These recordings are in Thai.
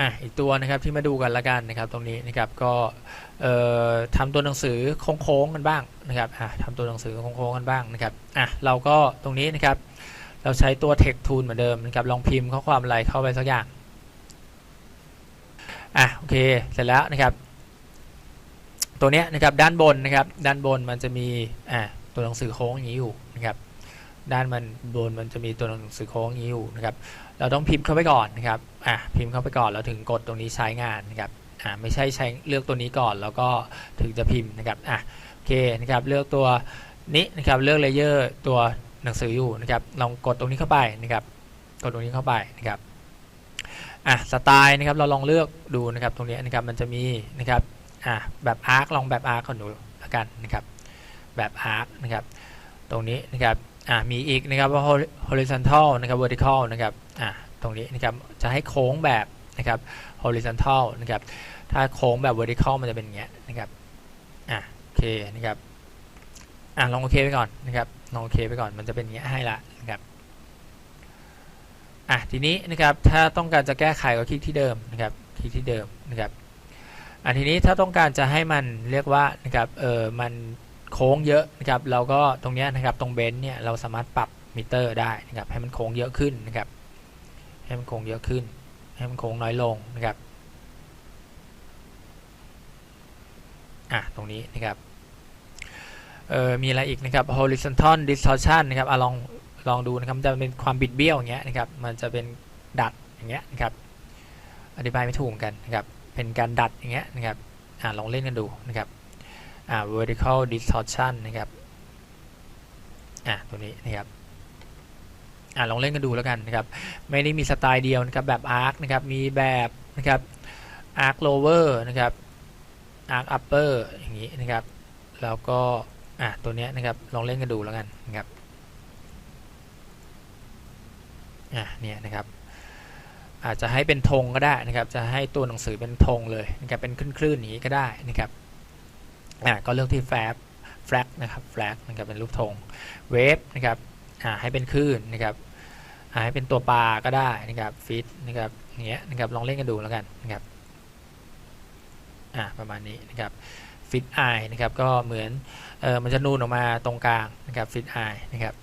อะอีกตัวนะครับที่มาดูกันละกันนะครับตรงนี้นะครับก็เอ่อทำตัวหนังสือโค้งๆกันบ้างนะครับอะทำตัวหนังสือโค้งๆกันบ้างนะครับอะเราก็ตรงนี้นะครับเราใช้ตัว text tool เหมือนเดิมนะครับลองพิมพ์ข้อความอะไรเข้าไปสักอย่างอะโอเคเสร็จแล้วนะครับ ตัวเนี้ยนะครับด้านบนนะครับด้านบนมันจะมีอะตัวหนังสือโค้งอย่างนี้อยู่นะครับ ด้านมันบนมันจะมีตัวหนังสือโค้งอย่างนี้อยู่นะครับ เราต้องพิมพ์เข้าไปก่อนนะครับ อะพิมพ์เข้าไปก่อนแล้วถึงกดตรงนี้ใช้งานนะครับ อ่าไม่ใช่ใช้เลือกตัวนี้ก่อนแล้วก็ถึงจะพิมพ์นะครับ อะโอเคนะครับเลือกตัวนี้นะครับเลือกเลเยอร์ตัวหนังสืออยู่นะครับ ลองกดตรงนี้เข้าไปนะครับ กดตรงนี้เข้าไปนะครับ อะสไตล์นะครับเราลองเลือกดูนะครับตรงนี้นะครับมันจะมีนะครับ อะแบบอาร์คลองแบบอาร์คก่อนดูละกันนะครับ แบบอาร์คนะครับ ตรงนี้นะครับ อ่ามีอีกนะครับว่า horizontal นะครับ vertical นะครับอ่าตรงนี้นะครับจะให้โค้งแบบนะครับ horizontal นะครับถ้าโค้งแบบ vertical มันจะเป็นอย่างเงี้ยนะครับอ่าโอเคนะครับอ่าลองโอเคไปก่อนนะครับลองโอเคไปก่อนมันจะเป็นอย่างเงี้ยให้ละนะครับอะทีนี้นะครับถ้าต้องการจะแก้ไขก็คลิกที่เดิมนะครับคลิกที่เดิมนะครับอะทีนี้ถ้าต้องการจะให้มันเรียกว่านะครับเออมัน โค้งเยอะนะครับเราก็ตรงนี้นะครับตรงเบนซ์เนี่ยเราสามารถปรับมิเตอร์ได้นะครับให้มันโค้งเยอะขึ้นนะครับให้มันโค้งเยอะขึ้น ให้มันโค้งน้อยลงนะครับอะตรงนี้นะครับเอ่อมีอะไรอีกนะครับ horizontal distortion นะครับอะลองลองดูนะครับมันจะเป็นความบิดเบี้ยวอย่างเงี้ยนะครับมันจะเป็นดัดอย่างเงี้ยนะครับอธิบายไม่ถูกกันนะครับเป็นการดัดอย่างเงี้ยนะครับอะลองเล่นกันดูนะครับ vertical distortion นะครับอ่าตัวนี้นะครับอ่าลองเล่นกันดูแล้วกันนะครับไม่ได้มีสไตล์เดียวนะครับแบบ arc นะครับมีแบบนะครับ arc lower นะครับ arc upper อย่างนี้นะครับ แล้วก็อ่าตัวเนี้ยนะครับลองเล่นกันดูแล้วกันนะครับอ่าเนี่ยนะครับอาจจะให้เป็นธงก็ได้นะครับ จะให้ตัวหนังสือเป็นธงเลยนะครับเป็นคลื่นๆอย่างนี้ก็ได้นะครับ อ่าก็เลือกที่แฟบแฟลกนะครับแฟลกนะครับเป็นรูปธงเวฟนะครับอ่าให้เป็นคลื่นนะครับอ่าให้เป็นตัวปลาก็ได้นะครับฟิตนะครับอย่างเงี้ยนะครับลองเล่นกันดูแล้วกันนะครับอ่าประมาณนี้นะครับฟิตไอนะครับก็เหมือนเออมันจะนูนออกมาตรงกลางนะครับฟิตไอนะครับ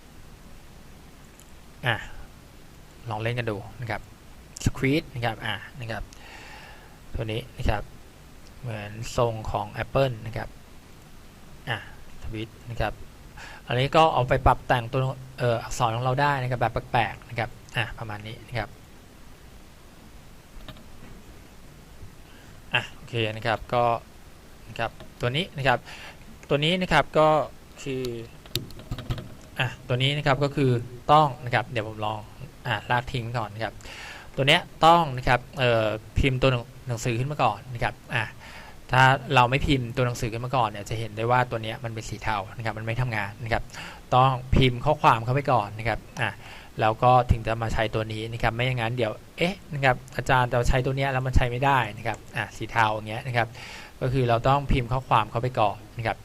อ่าลองเล่นกันดูนะครับสควีตนะครับอ่านะครับตัวนี้นะครับเหมือนทรงของ Apple นะครับ อะทวิตนะครับอันนี้ก็เอาไปปรับแต่งตัวอักษรของเราได้นะครับแบบแปลกๆนะครับอะประมาณนี้นะครับอะโอเคนะครับก็นะครับตัวนี้นะครับตัวนี้นะครับก็คืออะตัวนี้นะครับก็คือต้องนะครับเดี๋ยวผมลองอะลากทิ้งก่อนนะครับตัวเนี้ยต้องนะครับเอ่อพิมพ์ตัวหนังสือขึ้นมาก่อนนะครับอะ ถ้าเราไม่พิมพ์ตัวหนังสือขึ้นมาก่อนเนี่ยจะเห็นได้ว่าตัวนี้มันเป็นสีเทานะครับมันไม่ทำงานนะครับต้องพิมพ์ข้อความเข้าไปก่อนนะครับอะแล้วก็ถึงจะมาใช้ตัวนี้นะครับไม่อย่างนั้นเดี๋ยวเอ๊ะนะครับอาจารย์จะใช้ตัวนี้แล้วมันใช้ไม่ได้นะครับอะสีเทาอย่างเงี้ยนะครับก็คือเราต้องพิมพ์ข้อความเข้าไปก่อนนะครับ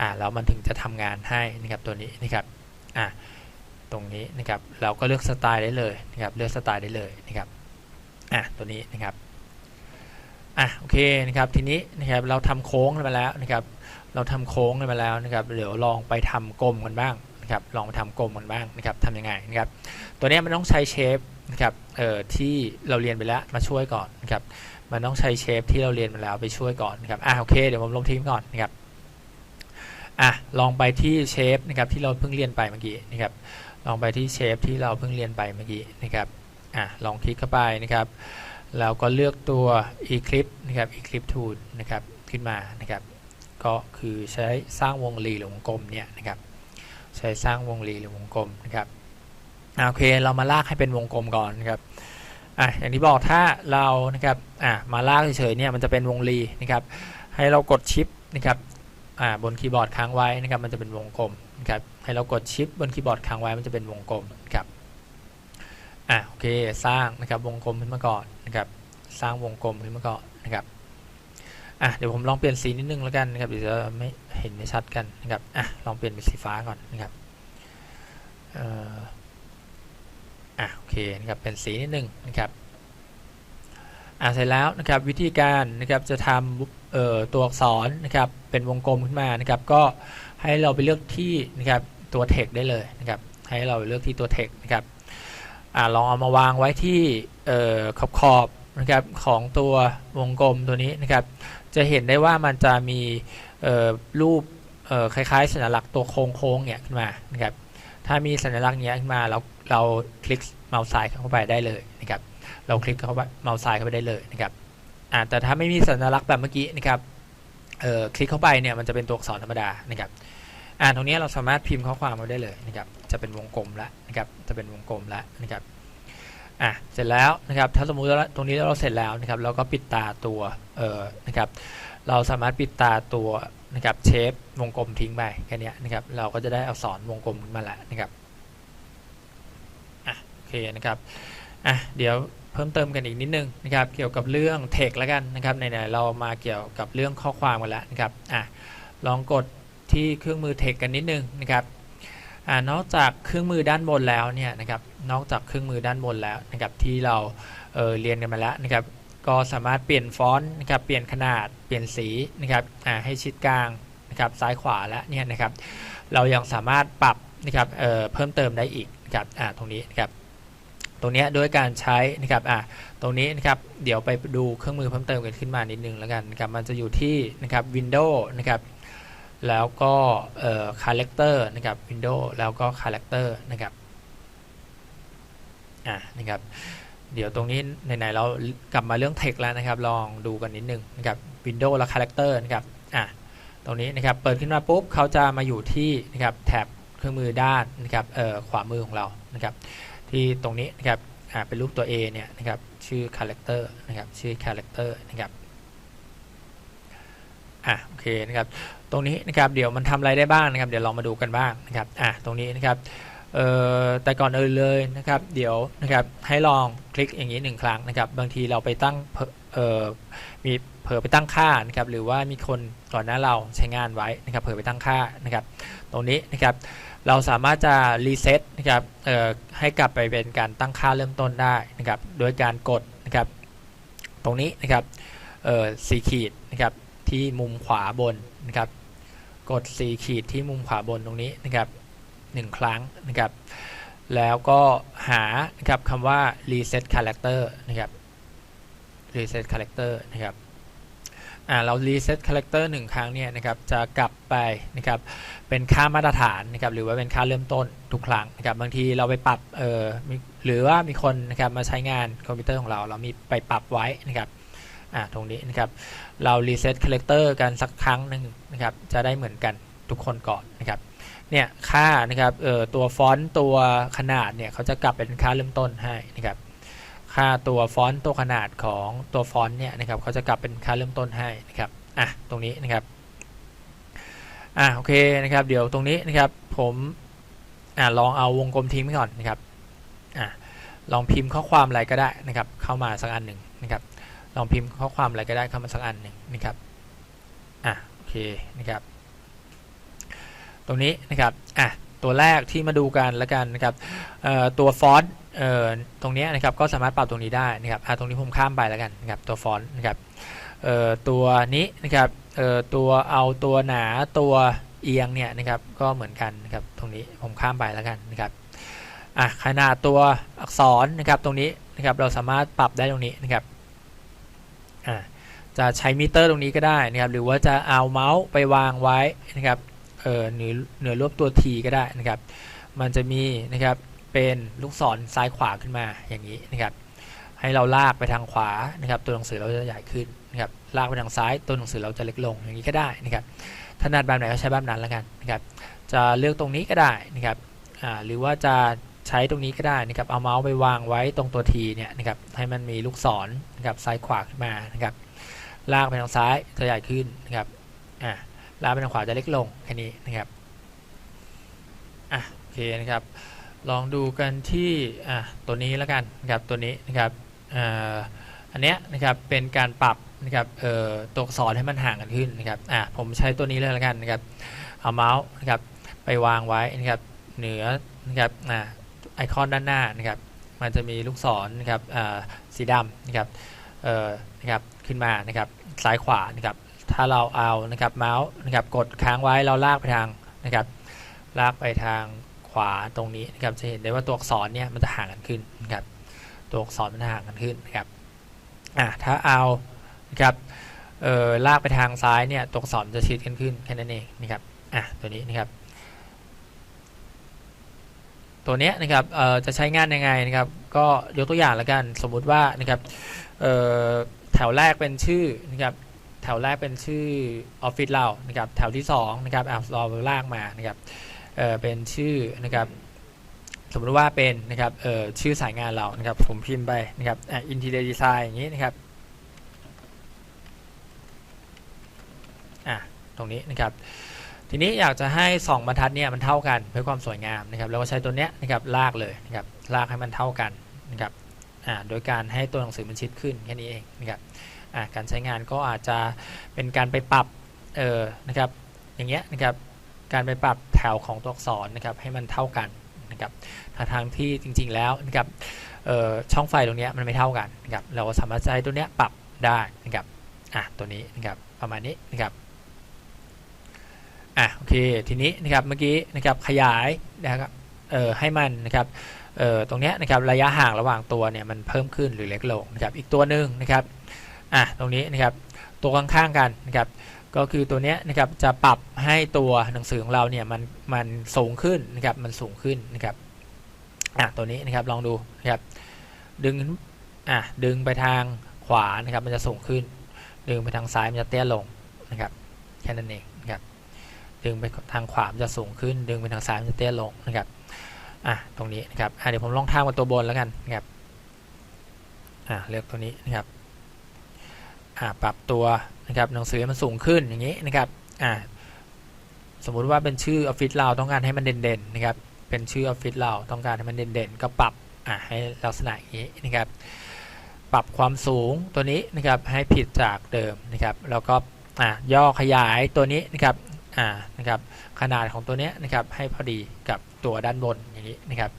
อะแล้วมันถึงจะทำงานให้นะครับตัวนี้นะครับอะตรงนี้นะครับเราก็เลือกสไตล์ได้เลยนะครับเลือกสไตล์ได้เลยนะครับอะตัวนี้นะครับ อะโอเคนะครับทีนี้นะครับเราทำโค้งกันมาแล้วนะครับ เราทำโค้งกันมาแล้วนะครับ เดี๋ยวลองไปทำกลมกันบ้างนะครับ ลองไปทำกลมกันบ้างนะครับทำยังไงนะครับ ตัวนี้มันต้องใช้เชฟนะครับเอ่อที่เราเรียนไปแล้วมาช่วยก่อนนะครับ มันต้องใช้เชฟที่เราเรียนมาแล้วไปช่วยก่อนนะครับอะโอเคเดี๋ยวผมลงทิ้งก่อนนะครับอะลองไปที่เชฟนะครับที่เราเพิ่งเรียนไปเมื่อกี้นะครับ ลองไปที่เชฟที่เราเพิ่งเรียนไปเมื่อกี้นะครับอะลองคลิกเข้าไปนะครับ แล้วก็เลือกตัว Eclipse นะครับ Eclipse Tool นะครับขึ้นมานะครับ ก็คือใช้สร้างวงรีหรือวงกลมเนี่ยนะครับ ใช้สร้างวงรีหรือวงกลมนะครับอะโอเคเรามาลากให้เป็นวงกลมก่อนนะครับอะอย่างที่บอกถ้าเรานะครับอะมาลากเฉยๆเนี่ยมันจะเป็นวงรีนะครับ ให้เรากดชิปนะครับอ่าบนคีย์บอร์ดค้างไว้นะครับ มันจะเป็นวงกลมนะครับให้เรากดชิปบนคีย์บอร์ดค้างไว้มันจะเป็นวงกลมนะครับ อะโอเคสร้างนะครับวงกลมขึ้นมาก่อนนะครับสร้างวงกลมขึ้นมาก่อนนะครับอะเดี๋ยวผมลองเปลี่ยนสีนิดนึงแล้วกันนะครับเดี๋ยวจะไม่เห็นไม่ชัดกันนะครับอะลองเปลี่ยนเป็นสีฟ้าก่อนนะครับเอ่ออะโอเคนะครับเป็นสีนิดนึงนะครับอ่าเสร็จแล้วนะครับวิธีการนะครับจะทำเอ่อตัวอักษรนะครับเป็นวงกลมขึ้นมานะครับ ก็ให้เราไปเลือกที่นะครับตัว text ได้เลยนะครับ ให้เราเลือกที่ตัว text นะครับ อลองเอามาวางไว้ที่ขอบขอบๆนะครับของตัววงกลมตัวนี้นะครับ จะเห็นได้ว่ามันจะมีรูปคล้ายๆ สัญลักษณ์ตัวโค้งๆเนี่ยขึ้นมานะครับ ถ้ามีสัญลักษณ์เนี้ยขึ้นมาเราเราคลิกเมาส์ซ้ายเข้าไปได้เลยนะครับ เราคลิกเข้าไปเมาส์ซ้ายเข้าไปได้เลยนะครับแต่ถ้าไม่มีสัญลักษณ์แบบเมื่อกี้นะครับคลิกเข้าไปเนี่ยมันจะเป็นตัวอักษรธรรมดานะครับ อ่าตรงนี้เราสามารถพิมพ์ข้อความมาได้เลยนะครับ จะเป็นวงกลมแล้วนะครับจะเป็นวงกลมแล้วนะครับอะเสร็จแล้วนะครับถ้าสมมุติว่าตรงนี้เราเสร็จแล้วนะครับเราก็ปิดตาตัวเออนะครับเราสามารถปิดตาตัวนะครับเชฟวงกลมทิ้งไปแค่นี้นะครับเราก็จะได้อักษรวงกลมขึ้นมาแล้วนะครับอะโอเคนะครับอะเดี๋ยวเพิ่มเติมกันอีกนิดนึงนะครับเกี่ยวกับเรื่อง text แล้วกันนะครับไหนๆเรามาเกี่ยวกับเรื่องข้อความกันแล้วนะครับอะลองกดที่เครื่องมือ text กันนิดนึงนะครับ อนอกจากเครื่องมือด้านบนแล้วเนี่ยนะครับนอกจากเครื่องมือด้านบนแล้วนะครับที่เราเเรียนกันมาแล้วนะครับก็สามารถเปลี่ยนฟอนต์นะครับเปลี่ยนขนาดเปลี่ยนสีนะครับอ่าให้ชิดกลางนะครับซ้ายขวาแล้วเนี่ยนะครับเรายังสามารถปรับนะครับเอ่อเพิ่มเติมได้อีกนะครับอ่าตรงนี้นะครับตรงเนี้ยด้วยการใช้นะครับอะตรงนี้นะครับเดี๋ยวไปดูเครื่องมือเพิ่มเติมกันขึ้นมานิดนึงแล้วกันนะครับมันจะอยู่ที่นะครับ Windows นะครับ แล้วก็เอ่อ Character นะครับ Windows แล้วก็ Character นะครับอะนะครับ เดี๋ยวตรงนี้ไหนๆเรากลับมาเรื่อง Text แล้วนะครับ ลองดูกันนิดนึงนะครับ Windows และ Character นะครับอะตรงนี้นะครับเปิดขึ้นมาปุ๊บเขาจะมาอยู่ที่นะครับแท็บเครื่องมือด้านนะครับเออขวามือของเรานะครับ ที่ตรงนี้นะครับอ่าเป็นรูปตัว A เนี่ยนะครับชื่อ character นะครับชื่อ character นะครับอะโอเคนะครับ ตรงนี้นะครับเดี๋ยวมันทำอะไรได้บ้างนะครับ เดี๋ยวลองมาดูกันบ้างนะครับอะตรงนี้นะครับเอ่อแต่ก่อนอื่นเลยนะครับ เดี๋ยวนะครับให้ลองคลิกอย่างนี้หนึ่งครั้งนะครับ บางทีเราไปตั้งเอ่อมีเผลอไปตั้งค่านะครับหรือว่ามีคนก่อนหน้าเราใช้งานไว้นะครับเผลอไปตั้งค่านะครับ ตรงนี้นะครับเราสามารถจะรีเซ็ตนะครับเอ่อให้กลับไปเป็นการตั้งค่าเริ่มต้นได้นะครับ โดยการกดนะครับ ตรงนี้นะครับเอ่อสีขีดนะครับ ที่มุมขวาบนนะครับ กดสีขีดที่มุมขวาบนตรงนี้นะครับหนึ่งครั้งนะครับ แล้วก็หานะครับคำว่า reset character นะครับ reset character นะครับอ่าเรา reset character หนึ่งครั้งเนี่ยนะครับจะกลับไปนะครับเป็นค่ามาตรฐานนะครับหรือว่าเป็นค่าเริ่มต้นทุกครั้งนะครับบางทีเราไปปรับเอ่อหรือว่ามีคนนะครับมาใช้งานคอมพิวเตอร์ของเรา เรามีไปปรับไว้นะครับ อ่าตรงนี้นะครับ เรารีเซ็ตคาแรคเตอร์กันสักครั้งหนึ่งนะครับ จะได้เหมือนกันทุกคนก่อนนะครับ เนี่ยค่านะครับเอ่อตัวฟอนต์ตัวขนาดเนี่ยเขาจะกลับเป็นค่าเริ่มต้นให้นะครับ ค่าตัวฟอนต์ตัวขนาดของตัวฟอนต์เนี่ยนะครับเขาจะกลับเป็นค่าเริ่มต้นให้นะครับ อะตรงนี้นะครับ อ่าโอเคนะครับ เดี๋ยวตรงนี้นะครับผมอ่าลองเอาวงกลมทิ้งไปก่อนนะครับ อ่าลองพิมพ์ข้อความอะไรก็ได้นะครับ เข้ามาสักอันหนึ่งนะครับ ลองพิมพ์ข้อความอะไรก็ได้เข้ามาสักอันหนึ่งนะครับอะโอเคนะครับ ตรงนี้นะครับอะตัวแรกที่มาดูกันแล้วกันนะครับตัวฟอนต์ตรงนี้นะครับก็สามารถปรับตรงนี้ได้นะครับอะตรงนี้ผมข้ามไปแล้วกันนะครับตัวฟอนต์นะครับตัวนี้นะครับตัวเอาตัวหนาตัวเอียงเนี่ยนะครับก็เหมือนกันนะครับตรงนี้ผมข้ามไปแล้วกันนะครับอะขนาดตัวอักษรนะครับตรงนี้นะครับเราสามารถปรับได้ตรงนี้นะครับ อะจะใช้มิเตอร์ตรงนี้ก็ได้นะครับหรือว่าจะเอาเมาส์ไปวางไว้นะครับเออเหนือเหนือรูปตัว T ก็ได้นะครับ มันจะมีนะครับเป็นลูกศรซ้ายขวาขึ้นมาอย่างนี้นะครับ ให้เราลากไปทางขวานะครับ ตัวหนังสือเราจะใหญ่ขึ้นนะครับลากไปทางซ้ายตัวหนังสือเราจะเล็กลงอย่างนี้ก็ได้นะครับถนัดแบบไหนก็ใช้แบบนั้นแล้วกันนะครับ จะเลือกตรงนี้ก็ได้นะครับหรือว่าจะ ใช้ตรงนี้ก็ได้นะครับ เอาเมาส์ไปวางไว้ตรงตัว T เนี่ยนะครับ ให้มันมีลูกศรนะครับซ้ายขวาขึ้นมานะครับ ลากไปทางซ้ายจะใหญ่ขึ้นนะครับ อ่าลากไปทางขวาจะเล็กลงแค่นี้นะครับ อะโอเคนะครับ ลองดูกันที่ อะตัวนี้แล้วกันนะครับ ตัวนี้นะครับ อ่า อันเนี้ยนะครับ เป็นการปรับนะครับ เอ่อ ตัวอักษรให้มันห่างกันขึ้นนะครับ อะผมใช้ตัวนี้เลยแล้วกันนะครับ เอาเมาส์นะครับ ไปวางไว้นะครับ เหนือนะครับ อ่า ไอคอนด้านหน้านะครับ มันจะมีลูกศรนะครับสีดำนะครับนะครับขึ้นมานะครับซ้ายขวานะครับถ้าเราเอานะครับเมาส์นะครับกดค้างไว้เราลากไปทางนะครับลากไปทางขวาตรงนี้นะครับจะเห็นได้ว่าตัวอักษรเนี่ยมันจะห่างกันขึ้นนะครับตัวอักษรมันจะห่างกันขึ้นนะครับอะถ้าเอานะครับเอ่อลากไปทางซ้ายเนี่ยตัวอักษรจะชิดกันขึ้นแค่นั้นเองนะครับอะตัวนี้นะครับ ตัวเนี้ยนะครับจะใช้งานยังไงนะครับก็ยกตัวอย่างล้วกันสมมุติว่านะครับแถวแรกเป็นชื่อนะครับแถวแรกเป็นชื่อออฟฟิศเรานะครับแถวที่สองนะครับอะเราลากมานะครับเเป็นชื่อนะครับสมมติว่าเป็นนะครับชื่อสายงานเรานะครับผมพิมพ์ไปนะครับอะ interior design อย่างนี้นะครับอะตรงนี้นะครับ ทีนี้อยากจะให้ 2บรรทัดเนี่ยมันเท่ากันเพื่อความสวยงามนะครับเราก็ใช้ตัวเนี้ยนะครับลากเลยนะครับลากให้มันเท่ากันนะครับอ่าโดยการให้ตัวหนังสือมันชิดขึ้นแค่นี้เองนะครับอ่าการใช้งานก็อาจจะเป็นการไปปรับเออนะครับอย่างเงี้ยนะครับการไปปรับแถวของตัวอักษรนะครับให้มันเท่ากันนะครับทางทางที่จริงๆแล้วนะครับเอ่อช่องไฟตรงเนี้ยมันไม่เท่ากันนะครับเราสามารถใช้ตัวเนี้ยปรับได้นะครับอะตัวนี้นะครับประมาณนี้นะครับ ทีนี้นะครับเมื่อกี้นะครับขยายนะครับเอ่อให้มันนะครับเอ่อตรงเนี้ยนะครับระยะห่างระหว่างตัวเนี่ยมันเพิ่มขึ้นหรือเล็กลงนะครับอีกตัวหนึ่งนะครับอะตรงนี้นะครับตัวข้างๆกันนะครับก็คือตัวเนี้ยนะครับจะปรับให้ตัวหนังสือของเราเนี่ยมันมันสูงขึ้นนะครับมันสูงขึ้นนะครับอะตัวนี้นะครับลองดูนะครับดึงอะดึงไปทางขวานะครับมันจะสูงขึ้น ดึงไปทางซ้ายมันจะเตี้ยลงนะครับแค่นั้นเอง ดึงไปทางขวามจะสูงขึ้น ดึงไปทางซ้ายจะเตี้ยลงนะครับอะตรงนี้นะครับอะเดี๋ยวผมลองทางมาตัวบนแล้วกันนะครับอะเลือกตัวนี้นะครับอะปรับตัวนะครับหนังสือมันสูงขึ้นอย่างนี้นะครับอะสมมุติว่าเป็นชื่อออฟฟิศเราต้องการให้มันเด่นๆนะครับเป็นชื่อออฟฟิศเราต้องการให้มันเด่นๆ ก็ปรับอะให้ลักษณะอย่างนี้นะครับปรับความสูงตัวนี้นะครับให้ผิดจากเดิมนะครับแล้วก็อะย่อขยายตัวนี้นะครับ อ่านะครับขนาดของตัวเนี้ยนะครับให้พอดีกับตัวด้านบนอย่างนี้นะครับ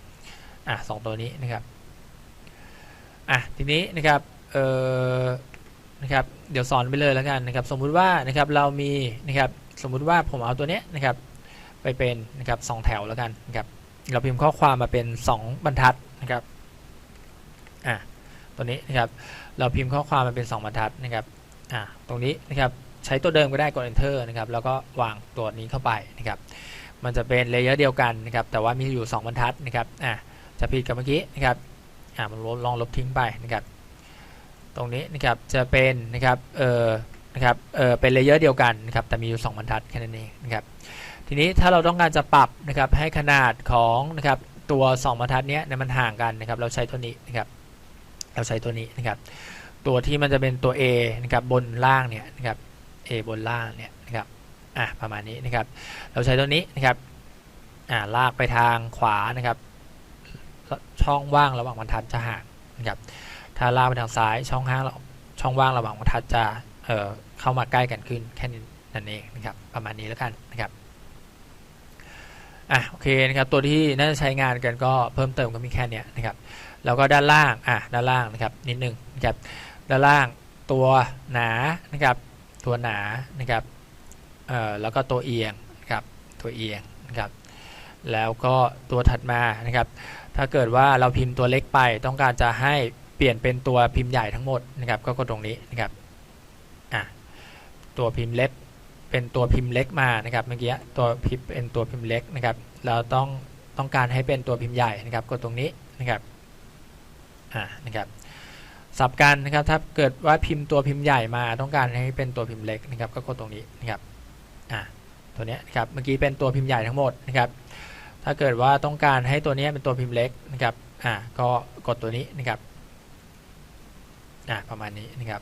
อ่าสองตัวนี้นะครับอะทีนี้นะครับเอ่อนะครับเดี๋ยวสอนไปเลยแล้วกันนะครับ สมมุติว่านะครับเรามีนะครับสมมุติว่าผมเอาตัวเนี้ยนะครับไปเป็นนะครับสองแถวแล้วกันนะครับเราพิมพ์ข้อความมาเป็นสองบรรทัดนะครับอะตัวนี้นะครับเราพิมพ์ข้อความมาเป็นสองบรรทัดนะครับอะตรงนี้นะครับ ใช้ตัวเดิมก็ได้กด enter นะครับแล้วก็วางตัวนี้เข้าไปนะครับมันจะเป็นเลเยอร์เดียวกันนะครับแต่ว่ามีอยู่ 2 บรรทัดนะครับอะจะผิดกับเมื่อกี้นะครับอะมันลองลบทิ้งไปนะครับตรงนี้นะครับจะเป็นนะครับเอ่อนะครับเอ่อเป็นเลเยอร์เดียวกันนะครับแต่มีอยู่ 2 บรรทัดแค่นั้นเองนะครับทีนี้ถ้าเราต้องการจะปรับนะครับให้ขนาดของนะครับตัว 2 บรรทัดเนี้ยเนี่ยมันห่างกันนะครับเราใช้ตัวนี้นะครับเราใช้ตัวนี้นะครับตัวที่มันจะเป็นตัว A นะครับบนล่างเนี่ยนะครับ A บนล่างเนี่ยนะครับอะประมาณนี้นะครับ เราใช้ตัวนี้นะครับอ่าลากไปทางขวานะครับช่องว่างระหว่างบรรทัดจะห่างนะครับถ้าลากไปทางซ้ายช่องห้างช่องว่างระหว่างบรรทัดจะเอ่อเข้ามาใกล้กันขึ้นแค่นี้นั่นเองนะครับประมาณนี้แล้วกันนะครับอะโอเคนะครับตัวที่น่าจะใช้งานกันก็เพิ่มเติมก็มีแค่เนี้ยนะครับแล้วก็ด้านล่างอะด้านล่างนะครับนิดนึงนะครับด้านล่างตัวหนานะครับ ตัวหนานะครับแล้วก็ตัวเอียงนะครับตัวเอียงนะครับแล้วก็ตัวถัดมานะครับ ถ้าเกิดว่าเราพิมพ์ตัวเล็กไปต้องการจะให้เปลี่ยนเป็นตัวพิมพ์ใหญ่ทั้งหมดนะครับ ก็กดตรงนี้นะครับอะตัวพิมพ์เล็กเป็นตัวพิมพ์เล็กมานะครับเมื่อกี้ตัวพิมพ์เป็นตัวพิมพ์เล็กนะครับ เราต้องต้องการให้เป็นตัวพิมพ์ใหญ่นะครับกดตรงนี้นะครับอ่านะครับ สับกันนะครับถ้าเกิดว่าพิมพ์ตัวพิมพ์ใหญ่มาต้องการให้เป็นตัวพิมพ์เล็กนะครับก็กดตรงนี้นะครับอ่าตัวนี้นะครับเมื่อกี้เป็นตัวพิมพ์ใหญ่ทั้งหมดนะครับถ้าเกิดว่าต้องการให้ตัวนี้เป็นตัวพิมพ์เล็กนะครับอ่าก็กดตัวนี้นะครับอ่าประมาณนี้นะครับ